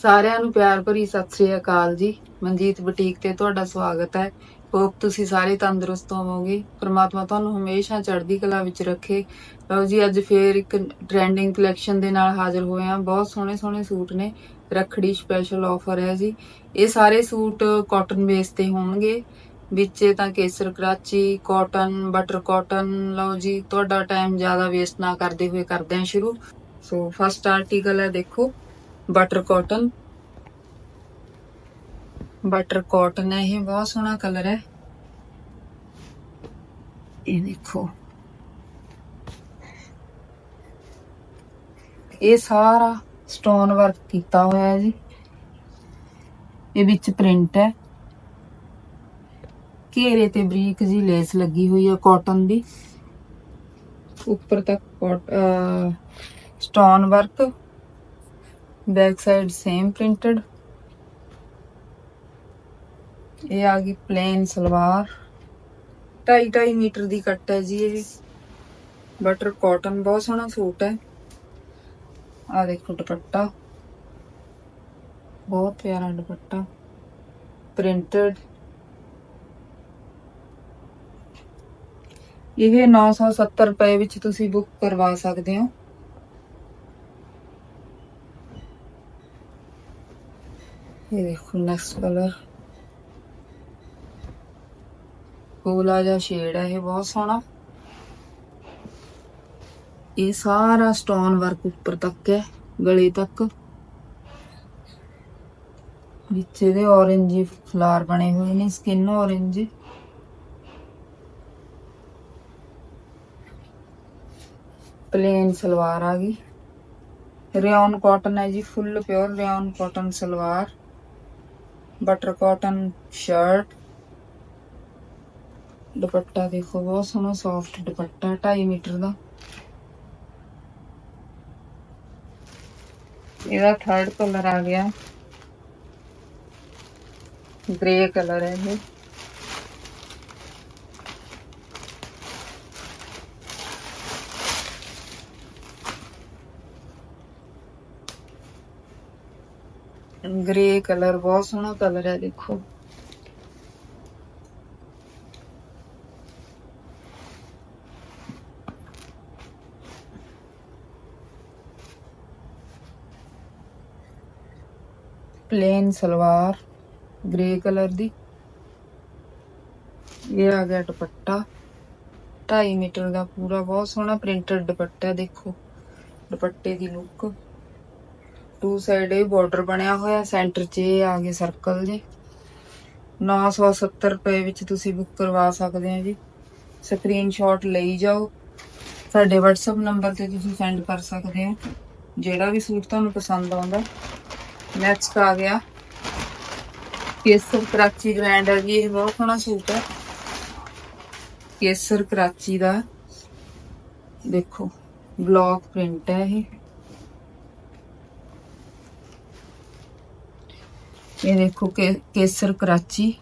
ਸਾਰਿਆਂ ਨੂੰ ਪਿਆਰ ਭਰੀ ਸਤਿ ਸ੍ਰੀ ਅਕਾਲ ਜੀ। ਮਨਜੀਤ ਬੁਟੀਕ ਤੇ ਤੁਹਾਡਾ ਸਵਾਗਤ ਹੈ। ਹੋਪ ਤੁਸੀਂ ਸਾਰੇ ਤੰਦਰੁਸਤ ਹੋਵੋਗੇ। ਪ੍ਰਮਾਤਮਾ ਤੁਹਾਨੂੰ ਹਮੇਸ਼ਾ ਚੜ੍ਹਦੀ ਕਲਾ ਵਿੱਚ ਰੱਖੇ। ਲਓ ਜੀ, ਅੱਜ ਫੇਰ ਇੱਕ ਟ੍ਰੈਂਡਿੰਗ ਕਲੈਕਸ਼ਨ ਦੇ ਨਾਲ ਹਾਜ਼ਰ ਹੋਏ ਹਾਂ। ਬਹੁਤ ਸੋਹਣੇ ਸੋਹਣੇ ਸੂਟ ਨੇ। ਰੱਖੜੀ ਸਪੈਸ਼ਲ ਆਫਰ ਹੈ ਜੀ। ਇਹ ਸਾਰੇ ਸੂਟ ਕਾਟਨ ਬੇਸ ਤੇ ਹੋਣਗੇ। ਵਿੱਚ ਤਾਂ Kesar Karachi cotton butter cotton ਲਓ ਜੀ, ਤੁਹਾਡਾ ਟਾਈਮ ਜ਼ਿਆਦਾ ਵੇਸਟ ਨਾ ਕਰਦੇ ਹੋਏ ਕਰਦੇ ਹਾਂ ਸ਼ੁਰੂ। ਸੋ ਫਸਟ ਆਰਟੀਕਲ ਹੈ ਦੇਖੋ। ਬਟਰ ਕਾਟਨ ਬਟਰ ਕਾਟਨ ਹੈ ਇਹ, ਬਹੁਤ ਸੋਹਣਾ ਕਲਰ ਹੈ। ਇਹ ਦੇਖੋ। ਇਹ ਸਾਰਾ ਸਟੋਨ ਵਰਕ ਕੀਤਾ ਹੋਇਆ ਹੈ ਜੀ। ਇਹ ਵਿੱਚ ਪ੍ਰਿੰਟ ਹੈ। ਘੇਰੇ ਤੇ ਬਰੀਕ ਜੀ ਲੇਸ ਲੱਗੀ ਹੋਈ ਹੈ ਕਾਟਨ ਦੀ। ਉੱਪਰ ਤੱਕ stone work back side same printed ਇਹ ਆ ਗਈ ਪਲੇਨ ਸਲਵਾਰ। 2.5 ਮੀਟਰ ਦੀ ਕੱਟ ਹੈ ਜੀ ਇਹ। ਬਟਰ ਕਾਟਨ ਬਹੁਤ ਸੋਹਣਾ ਸੂਟ ਹੈ। ਆ ਦੇਖੋ ਦੁਪੱਟਾ। ਬਹੁਤ ਪਿਆਰਾ ਦੁਪੱਟਾ। ਪ੍ਰਿੰਟਡ ਇਹ 970 ਰੁਪਏ ਵਿੱਚ ਤੁਸੀਂ ਬੁੱਕ ਕਰਵਾ ਸਕਦੇ ਹੋ। ਇਹ ਦੇਖੋ ਨੈਕਸਟ ਕਲਰ ਕੋਲਾ ਜਿਹਾ ਸ਼ੇਡ ਹੈ ਇਹ ਬਹੁਤ ਸੋਹਣਾ। ਇਹ ਸਾਰਾ ਸਟੋਨ ਵਰਕ ਉੱਪਰ ਤੱਕ ਹੈ, ਗਲੇ ਤੱਕ। ਵਿੱਚ ਇਹਦੇ orange ਫਲਾਰ ਬਣੇ ਹੋਏ ਨੇ ਸਕਿਨ orange ਪਲੇਨ ਸਲਵਾਰ ਆ ਗਈ। ਰਿਓਨ ਕਾਟਨ ਹੈ ਜੀ full pure rayon cotton salwar. Butter cotton shirt dupatta ਦੇਖੋ, ਬਹੁਤ ਸੋਹਣਾ ਸੌਫਟ ਦੁਪੱਟਾ 2.5 ਮੀਟਰ ਦਾ। ਇਹਦਾ ਥਰਡ ਕਲਰ ਆ ਗਿਆ। ਗ੍ਰੇ ਕਲਰ ਹੈ ਇਹ। ਗ੍ਰੇ ਕਲਰ ਬਹੁਤ ਸੋਹਣਾ ਕਲਰ ਹੈ, ਦੇਖੋ। ਪਲੇਨ ਸਲਵਾਰ ਗ੍ਰੇ ਕਲਰ ਦੀ। ਇਹ ਆ ਗਿਆ ਦੁਪੱਟਾ। 2.5 ਮੀਟਰ ਦਾ ਪੂਰਾ, ਬਹੁਤ ਸੋਹਣਾ ਪ੍ਰਿੰਟਡ ਦੁਪੱਟਾ, ਦੇਖੋ। ਦੁਪੱਟੇ ਦੀ ਲੁੱਕ ਟੂ ਸਾਈਡ ਇਹ ਬਾਰਡਰ ਬਣਿਆ ਹੋਇਆ ਸੈਂਟਰ 'ਚ ਇਹ ਆ ਗਏ ਸਰਕਲ ਜੇ। 970 ਰੁਪਏ ਵਿੱਚ ਤੁਸੀਂ ਬੁੱਕ ਕਰਵਾ ਸਕਦੇ ਹੋ ਜੀ। ਸਕਰੀਨਸ਼ਾਟ ਲਈ ਜਾਓ। ਸਾਡੇ WhatsApp ਨੰਬਰ ਤੇ ਤੁਸੀਂ ਸੈਂਡ ਕਰ ਸਕਦੇ ਹੋ। ਜਿਹੜਾ ਵੀ ਸੂਟ ਤੁਹਾਨੂੰ ਪਸੰਦ ਆਉਂਦਾ। ਨੈਕਸਟ ਆ ਗਿਆ। ਕੇਸਰ ਕਰਾਚੀ ਗ੍ਰੈਂਡ ਹੈ ਜੀ, ਇਹ ਬਹੁਤ ਸੋਹਣਾ ਸੂਟ ਹੈ। ਕੇਸਰ ਕਰਾਚੀ ਦਾ। ਦੇਖੋ ਬਲੌਕ ਪ੍ਰਿੰਟ ਹੈ ਇਹ। ਇਹ ਦੇਖੋ ਕੇ ਕੇਸਰ, ਕਰਾਚੀ,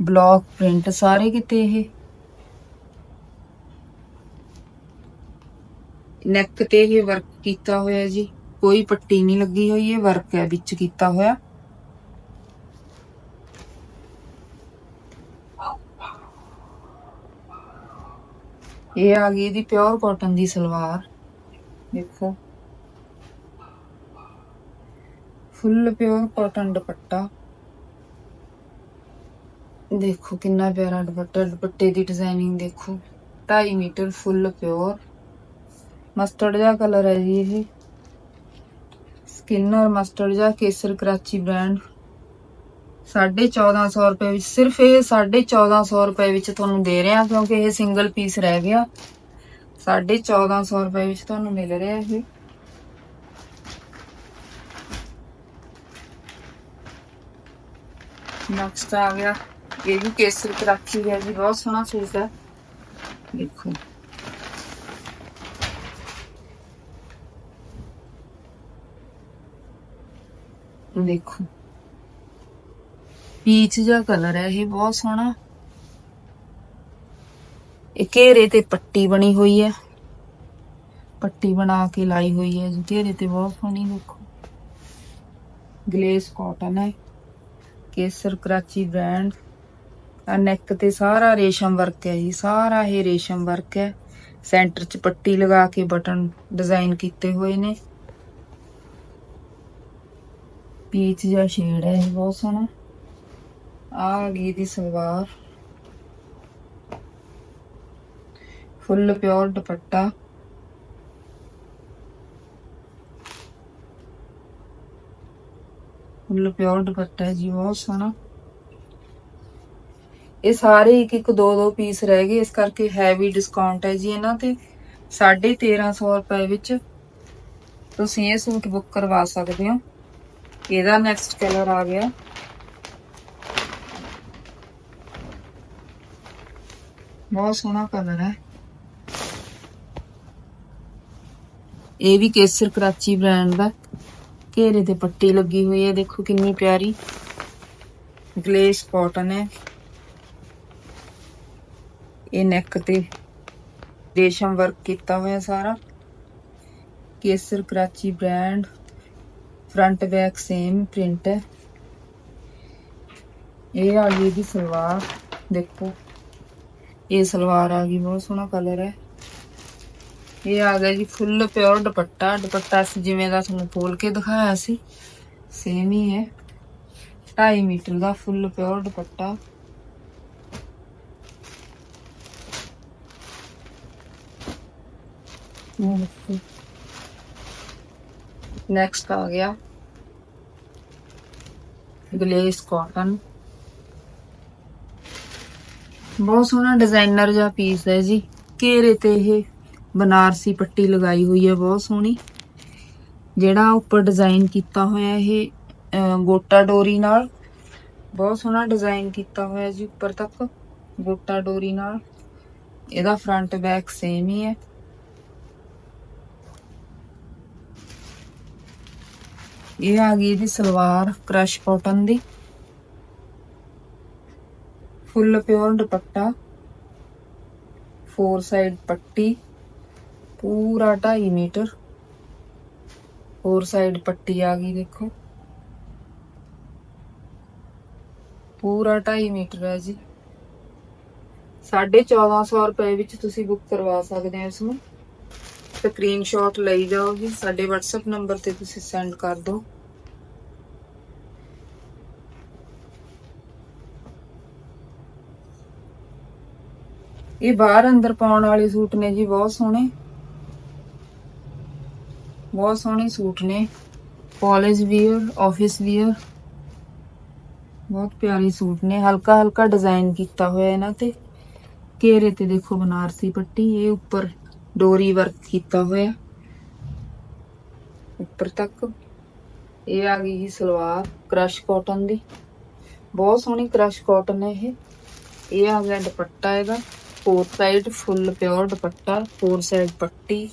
ਬਲੌਕ, ਪ੍ਰਿੰਟ ਸਾਰੇ ਕਿਤੇ ਇਹ। ਨੈਕ ਤੇ ਇਹ ਵਰਕ ਕੀਤਾ ਹੋਇਆ ਜੀ। ਕੋਈ ਪੱਟੀ ਨਹੀਂ ਲੱਗੀ ਹੋਈ, ਇਹ ਵਰਕ ਹੈ, ਵਿੱਚ ਕੀਤਾ ਹੋਇਆ। ਇਹ ਆ ਗਈ ਇਹਦੀ ਪਿਓਰ ਕਾਟਨ ਦੀ ਸਲਵਾਰ। ਦੇਖੋ। Full pure cotton dupatta. ਦੇਖੋ ਕਿੰਨਾ ਪਿਆਰਾ ਦੁਪੱਟਾ, ਦੁਪੱਟੇ ਦੀ ਡਿਜ਼ਾਈਨਿੰਗ ਦੇਖੋ। 2.5 ਮੀਟਰ ਫੁੱਲ ਪਿਓਰ। ਮਸਟਰਡ ਜਿਹਾ ਕਲਰ ਹੈ ਜੀ ਇਹ। ਸਕਿਨ ਔਰ ਮਸਟਰਡ ਜਿਹਾ ਕੇਸਰ ਕਰਾਚੀ ਬ੍ਰਾਂਡ 1450 ਰੁਪਏ ਵਿੱਚ, ਸਿਰਫ ਇਹ 1450 ਰੁਪਏ ਵਿੱਚ ਤੁਹਾਨੂੰ ਦੇ ਰਿਹਾ, ਕਿਉਂਕਿ ਇਹ ਸਿੰਗਲ ਪੀਸ ਰਹਿ ਗਿਆ। 1450 ਰੁਪਏ ਵਿੱਚ ਤੁਹਾਨੂੰ ਮਿਲ ਰਿਹਾ ਇਹ। ਨੈਕਸਟ ਆ ਗਿਆ ਇਹ ਵੀ ਕੇਸਰ ਕਰਾਚੀ ਹੈ ਜੀ ਬਹੁਤ ਸੋਹਣਾ ਸੂਟ ਹੈ ਦੇਖੋ ਦੇਖੋ ਪੀਚ ਜਿਹਾ ਕਲਰ ਹੈ ਇਹ ਬਹੁਤ ਸੋਹਣਾ। ਇਹ ਘੇਰੇ ਤੇ ਪੱਟੀ ਬਣੀ ਹੋਈ ਹੈ। ਪੱਟੀ ਬਣਾ ਕੇ ਲਾਈ ਹੋਈ ਹੈ। ਜੀ ਘੇਰੇ ਤੇ ਬਹੁਤ ਸੋਹਣੀ ਦੇਖੋ। ਗਲੇਸ ਕਾਟਨ ਹੈ। ਕੇਸਰ, ਕਰਾਚੀ ਬ੍ਰਾਂਡ ਆ ਨੈਕ ਤੇ ਸਾਰਾ ਰੇਸ਼ਮ ਵਰਕ ਹੈ ਜੀ, ਸਾਰਾ ਇਹ ਰੇਸ਼ਮ ਵਰਕ ਹੈ। ਸੈਂਟਰ 'ਚ ਪੱਟੀ ਲਗਾ ਕੇ ਬਟਨ ਡਿਜ਼ਾਈਨ ਕੀਤੇ ਹੋਏ ਨੇ। ਪੀਚ ਜਿਹਾ ਸ਼ੇਡ ਹੈ ਇਹ ਬਹੁਤ ਸੋਹਣਾ। ਆ ਗਈ ਦੀ salwar. Full pure dupatta. Full pure dupatta ਹੈ ਜੀ, ਬਹੁਤ ਸੋਹਣਾ। ਇਹ ਸਾਰੇ ਇੱਕ ਇੱਕ ਦੋ ਦੋ ਪੀਸ ਰਹਿ ਗਏ, ਇਸ ਕਰਕੇ ਹੈਵੀ ਡਿਸਕਾਊਂਟ ਹੈ ਜੀ ਇਹਨਾਂ ਤੇ। 1350 ਰੁਪਏ ਵਿੱਚ ਤੁਸੀਂ ਇਹ ਸੂਟ ਬੁੱਕ ਕਰਵਾ ਸਕਦੇ ਹੋ। ਇਹਦਾ ਨੈਕਸਟ ਕਲਰ ਆ ਗਿਆ। ਬਹੁਤ ਸੋਹਣਾ ਕਲਰ ਹੈ। ਇਹ ਵੀ ਕੇਸਰ ਕਰਾਚੀ ਬ੍ਰਾਂਡ ਦਾ। ਘੇਰੇ ਤੇ ਪੱਟੀ ਲੱਗੀ ਹੋਈ ਹੈ, ਦੇਖੋ ਕਿੰਨੀ ਪਿਆਰੀ। ਗਲੇਸ ਕਾਟਨ ਹੈ। ਇਹ ਨੈਕ ਤੇ ਰੇਸ਼ਮ ਵਰਕ ਕੀਤਾ ਹੋਇਆ ਸਾਰਾ। Kesar Karachi brand front back same print ਹੈ। ਇਹ ਆ ਗਈ ਦੀ ਸਲਵਾਰ, ਦੇਖੋ। ਇਹ ਸਲਵਾਰ ਆ ਗਈ, ਬਹੁਤ ਸੋਹਣਾ ਕਲਰ ਹੈ। ਇਹ ਆ ਗਿਆ ਜੀ ਫੁੱਲ ਪਿਓਰ ਦੁਪੱਟਾ। ਦੁਪੱਟਾ ਸੀ ਜਿਵੇਂ ਦਾ ਤੁਹਾਨੂੰ ਖੋਲ ਕੇ ਦਿਖਾਇਆ ਸੀ ਸੇਮ ਹੀ ਹੈ। 2.5 ਮੀਟਰ ਦਾ ਫੁੱਲ ਪਿਓਰ ਦੁਪੱਟਾ। ਨੈਕਸਟ ਆ ਗਿਆ। ਗਲੇਸ ਕਾਟਨ ਬਹੁਤ ਸੋਹਣਾ ਡਿਜ਼ਾਈਨਰ ਜਿਹਾ ਪੀਸ ਹੈ ਜੀ। ਘੇਰੇ ਤੇ ਇਹ। ਬਨਾਰਸੀ ਪੱਟੀ ਲਗਾਈ ਹੋਈ ਹੈ, ਬਹੁਤ ਸੋਹਣੀ। ਜਿਹੜਾ ਉੱਪਰ ਡਿਜ਼ਾਈਨ ਕੀਤਾ ਹੋਇਆ ਇਹ ਗੋਟਾ ਡੋਰੀ ਨਾਲ, ਬਹੁਤ ਸੋਹਣਾ ਡਿਜ਼ਾਈਨ ਕੀਤਾ ਹੋਇਆ ਜੀ ਉੱਪਰ ਤੱਕ, ਗੋਟਾ ਡੋਰੀ ਨਾਲ। ਇਹਦਾ ਫਰੰਟ ਬੈਕ ਸੇਮ ਹੀ ਹੈ। ਇਹ ਆ ਗਈ ਇਹਦੀ ਸਲਵਾਰ ਕ੍ਰਸ਼ ਕਾਟਨ ਦੀ। Full pure dupatta. Four side ਪੱਟੀ। ਪੂਰਾ 2.5 ਮੀਟਰ। ਹੋਰ ਸਾਈਡ ਪੱਟੀ ਆ ਗਈ ਦੇਖੋ। ਪੂਰਾ 2.5 ਮੀਟਰ ਹੈ ਜੀ। 1450 ਰੁਪਏ ਵਿੱਚ ਤੁਸੀਂ ਬੁੱਕ ਕਰਵਾ ਸਕਦੇ ਹੋ ਇਸ ਨੂੰ ਸਕਰੀਨਸ਼ਾਟ ਲਈ ਜਾਓ ਜੀ। ਸਾਡੇ WhatsApp ਨੰਬਰ ਤੇ ਤੁਸੀਂ ਸੈਂਡ ਕਰ ਦਿਓ। ਇਹ ਬਾਹਰ ਅੰਦਰ ਪਾਉਣ ਵਾਲੇ ਸੂਟ ਨੇ ਜੀ, ਬਹੁਤ ਸੋਹਣੇ। ਬਹੁਤ ਸੋਹਣੇ ਸੂਟ ਨੇ। ਕਾਲਜ ਵੀਅਰ ਆਫਿਸ ਵੀਅਰ ਬਹੁਤ ਪਿਆਰੇ ਸੂਟ ਨੇ। ਹਲਕਾ ਹਲਕਾ ਡਿਜ਼ਾਈਨ ਕੀਤਾ ਹੋਇਆ ਇਹਨਾਂ ਤੇ। ਘੇਰੇ ਤੇ ਦੇਖੋ ਬਨਾਰਸੀ ਪੱਟੀ, ਇਹ ਉੱਪਰ ਡੋਰੀ ਵਰਕ ਕੀਤਾ ਹੋਇਆ। ਉੱਪਰ ਤੱਕ। ਇਹ ਆ ਗਈ ਜੀ ਸਲਵਾਰ ਕ੍ਰਸ਼ ਕਾਟਨ ਦੀ। ਬਹੁਤ ਸੋਹਣੀ ਕ੍ਰਸ਼ ਕਾਟਨ ਹੈ ਇਹ। ਇਹ ਆ ਗਿਆ ਦੁਪੱਟਾ ਇਹਦਾ। Four side full pure dupatta four side ਪੱਟੀ।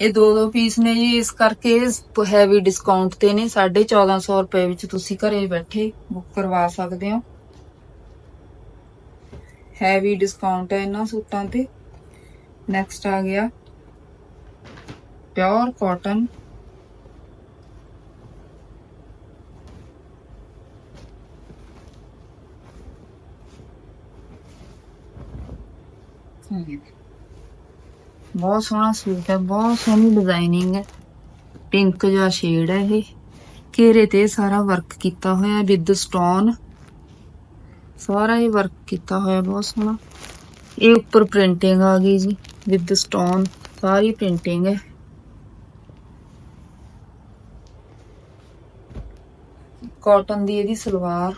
ਇਹ ਦੋ ਦੋ ਪੀਸ ਨੇ ਜੀ, ਇਸ ਕਰਕੇ ਹੈਵੀ ਡਿਸਕਾਊਂਟ ਤੇ ਨੇ 1450 ਰੁਪਏ ਵਿੱਚ ਤੁਸੀਂ ਘਰੇ ਬੈਠੇ ਬੁੱਕ ਕਰਵਾ ਸਕਦੇ ਹੋ। ਹੈਵੀ ਡਿਸਕਾਊਂਟ ਹੈ ਇਹਨਾਂ ਸੂਟਾਂ ਤੇ। ਨੈਕਸਟ ਆ ਗਿਆ। ਪਿਓਰ ਕਾਟਨ ਬਹੁਤ ਸੋਹਣਾ ਸੂਟ ਹੈ, ਬਹੁਤ ਸੋਹਣੀ ਡਿਜ਼ਾਈਨਿੰਗ ਹੈ। ਪਿੰਕ ਜਿਹਾ ਸ਼ੇਡ ਹੈ ਇਹ। ਘੇਰੇ ਤੇ ਸਾਰਾ ਵਰਕ ਕੀਤਾ ਹੋਇਆ ਵਿਦ ਸਟੋਨ ਸਾਰਾ ਹੀ ਵਰਕ ਕੀਤਾ ਹੋਇਆ, ਬਹੁਤ ਸੋਹਣਾ। ਇਹ ਉੱਪਰ ਪ੍ਰਿੰਟਿੰਗ ਆ ਗਈ ਜੀ ਵਿਦ ਸਟੋਨ ਸਾਰੀ ਪ੍ਰਿੰਟਿੰਗ ਹੈ। ਕਾਟਨ ਦੀ ਇਹਦੀ ਸਲਵਾਰ।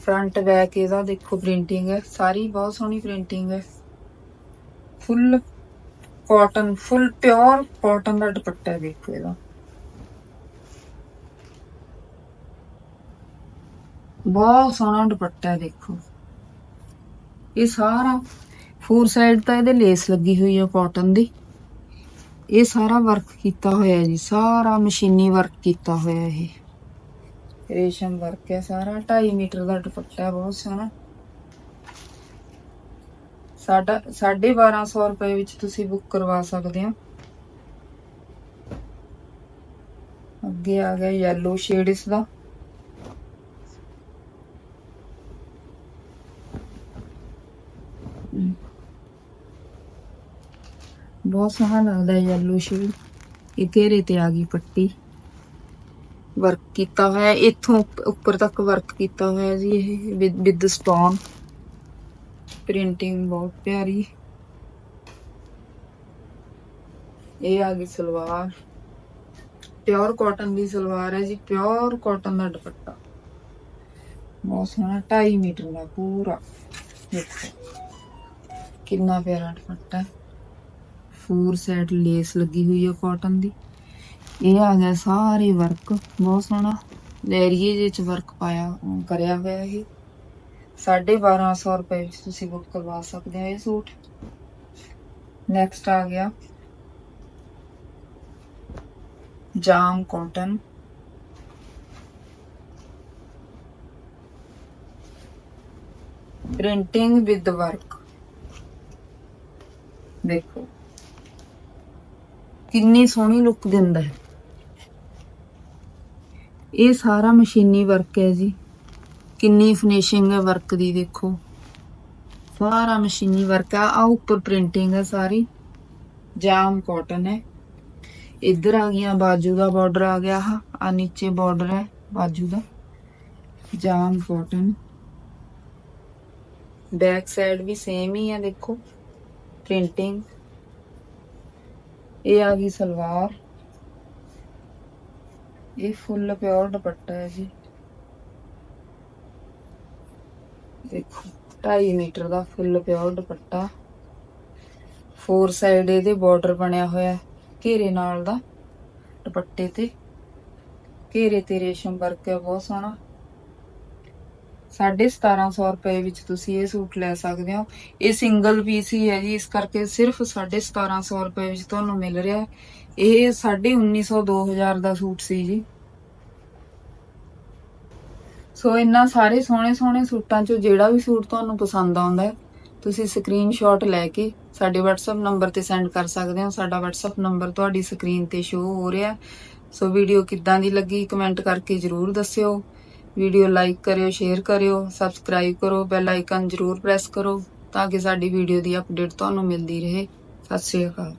ਫਰੰਟ ਬੈਕ ਇਹਦਾ ਦੇਖੋ ਪ੍ਰਿੰਟਿੰਗ ਹੈ। ਸਾਰੀ ਬਹੁਤ ਸੋਹਣੀ ਪ੍ਰਿੰਟਿੰਗ ਹੈ। Full cotton full pure cotton ਦਾ ਦੁਪੱਟਾ ਦੇਖੋ ਇਹਦਾ। ਬਹੁਤ ਸੋਹਣਾ ਦੁਪੱਟਾ ਦੇਖੋ ਇਹ ਸਾਰਾ ਫੋਰ ਸਾਈਡ ਤਾਂ ਇਹਦੇ ਲੇਸ ਲੱਗੀ ਹੋਈ ਹੈ ਕਾਟਨ ਦੀ। ਇਹ ਸਾਰਾ ਵਰਕ ਕੀਤਾ ਹੋਇਆ ਜੀ, ਸਾਰਾ ਮਸ਼ੀਨੀ ਵਰਕ ਕੀਤਾ ਹੋਇਆ ਇਹ। ਰੇਸ਼ਮ ਵਰਕ ਹੈ ਸਾਰਾ 2.5 ਮੀਟਰ ਦਾ ਦੁਪੱਟਾ ਹੈ ਬਹੁਤ ਸੋਹਣਾ। ਸਾਡਾ 1250 ਰੁਪਏ ਵਿੱਚ ਤੁਸੀਂ ਬੁੱਕ ਕਰਵਾ ਸਕਦੇ ਹੋ। ਅੱਗੇ ਆ ਗਿਆ yellow ਸ਼ੇਡ ਇਸ ਦਾ। ਬਹੁਤ ਸੋਹਣਾ ਲੱਗਦਾ ਹੈ yellow ਸ਼ੇਡ ਇਹ ਘੇਰੇ ਤੇ ਆ ਗਈ ਪੱਟੀ। ਵਰਕ ਕੀਤਾ ਹੋਇਆ ਇੱਥੋਂ ਉੱਪਰ ਤੱਕ ਵਰਕ ਕੀਤਾ ਹੋਇਆ ਜੀ ਇਹ, ਵਿਦ ਸਟੋਨ ਪ੍ਰਿੰਟਿੰਗ ਬਹੁਤ ਪਿਆਰੀ। ਇਹ ਆ ਗਈ ਸਲਵਾਰ। ਪਿਓਰ ਕਾਟਨ ਦੀ ਸਲਵਾਰ ਹੈ ਜੀ, ਪਿਓਰ ਕਾਟਨ ਦਾ ਦੁਪੱਟਾ। ਬਹੁਤ ਸੋਹਣਾ 2.5 ਮੀਟਰ ਦਾ ਪੂਰਾ। ਦੇਖੋ, ਕਿੰਨਾ ਪਿਆਰਾ ਦੁਪੱਟਾ ਹੈ। ਫੋਰ ਸਾਈਡ ਲੇਸ ਲੱਗੀ ਹੋਈ ਹੈ ਕਾਟਨ ਦੀ। ਇਹ ਆ ਗਿਆ ਸਾਰੇ ਵਰਕ, ਬਹੁਤ ਸੋਹਣਾ। ਲੈਰੀਏ ਵਿੱਚ ਵਰਕ ਪਾਇਆ ਕਰਿਆ ਹੋਇਆ ਇਹ। 1250 ਰੁਪਏ ਵਿੱਚ ਤੁਸੀਂ ਬੁੱਕ ਕਰਵਾ ਸਕਦੇ ਹੋ ਇਹ ਸੂਟ। ਨੈਕਸਟ ਆ ਗਿਆ। Jam cotton printing with work ਦੇਖੋ, ਕਿੰਨੀ ਸੋਹਣੀ ਲੁੱਕ ਦਿੰਦਾ ਹੈ। ਇਹ ਸਾਰਾ ਮਸ਼ੀਨੀ ਵਰਕ ਹੈ ਜੀ। ਕਿੰਨੀ ਫਿਨਿਸ਼ਿੰਗ ਹੈ ਵਰਕ ਦੀ ਦੇਖੋ। ਸਾਰਾ ਮਸ਼ੀਨੀ ਵਰਕ ਆ ਆ ਉੱਪਰ ਪ੍ਰਿੰਟਿੰਗ ਹੈ ਸਾਰੀ। ਜਾਮ ਕਾਟਨ ਹੈ। ਇੱਧਰ ਆ ਗਿਆ ਬਾਜੂ ਦਾ ਬਾਰਡਰ ਆ ਗਿਆ ਆ ਆ ਨੀਚੇ ਬਾਰਡਰ ਹੈ ਬਾਜੂ ਦਾ। ਜਾਮ ਕਾਟਨ ਬੈਕ ਸਾਈਡ ਵੀ ਸੇਮ ਹੀ ਹੈ ਦੇਖੋ ਪ੍ਰਿੰਟਿੰਗ ਇਹ ਆ ਗਈ ਸਲਵਾਰ। ਇਹ ਫੁੱਲ ਪਿਓਰ ਦੁਪੱਟਾ ਹੈ ਜੀ। ਦੇਖੋ 2.5 ਮੀਟਰ ਦਾ full pure dupatta. Four side ਇਹਦੇ ਬਾਰਡਰ ਬਣਿਆ ਹੋਇਆ ਘੇਰੇ ਨਾਲ ਦਾ ਦੁਪੱਟੇ ਤੇ। ਘੇਰੇ ਤੇ ਰੇਸ਼ਮ ਵਰਕ ਹੈ, ਬਹੁਤ ਸੋਹਣਾ। 1750 ਰੁਪਏ ਵਿੱਚ ਤੁਸੀਂ ਇਹ ਸੂਟ ਲੈ ਸਕਦੇ ਹੋ। ਇਹ ਸਿੰਗਲ ਪੀਸ ਹੀ ਹੈ ਜੀ, ਇਸ ਕਰਕੇ ਸਿਰਫ 1750 ਰੁਪਏ ਵਿੱਚ ਤੁਹਾਨੂੰ ਮਿਲ ਰਿਹਾ ਹੈ। ਇਹ 1950 2000 ਦਾ ਸੂਟ ਸੀ ਜੀ। ਸੋ ਇੰਨਾ ਸਾਰੇ ਸੋਹਣੇ ਸੋਹਣੇ ਸੂਟਾਂ ਚੋਂ ਜਿਹੜਾ ਵੀ ਸੂਟ ਤੁਹਾਨੂੰ ਪਸੰਦ ਆਉਂਦਾ ਹੈ, ਤੁਸੀਂ ਸਕਰੀਨਸ਼ਾਟ ਲੈ ਕੇ ਸਾਡੇ WhatsApp ਨੰਬਰ ਤੇ ਸੈਂਡ ਕਰ ਸਕਦੇ ਹੋ। ਸਾਡਾ WhatsApp ਨੰਬਰ ਤੁਹਾਡੀ ਸਕਰੀਨ ਤੇ ਸ਼ੋ ਹੋ ਰਿਹਾ ਸੋ ਵੀਡੀਓ ਕਿੱਦਾਂ ਦੀ ਲੱਗੀ ਕਮੈਂਟ ਕਰਕੇ ਜਰੂਰ ਦੱਸਿਓ। ਵੀਡੀਓ ਲਾਈਕ ਕਰਿਓ ਸ਼ੇਅਰ ਕਰਿਓ ਸਬਸਕ੍ਰਾਈਬ ਕਰੋ ਬੈਲ ਆਈਕਨ ਜਰੂਰ ਪ੍ਰੈਸ ਕਰੋ ਤਾਂ ਕਿ ਸਾਡੀ ਵੀਡੀਓ ਦੀ ਅਪਡੇਟ ਤੁਹਾਨੂੰ ਮਿਲਦੀ ਰਹੇ। ਸਤਿ ਸ਼੍ਰੀ ਅਕਾਲ।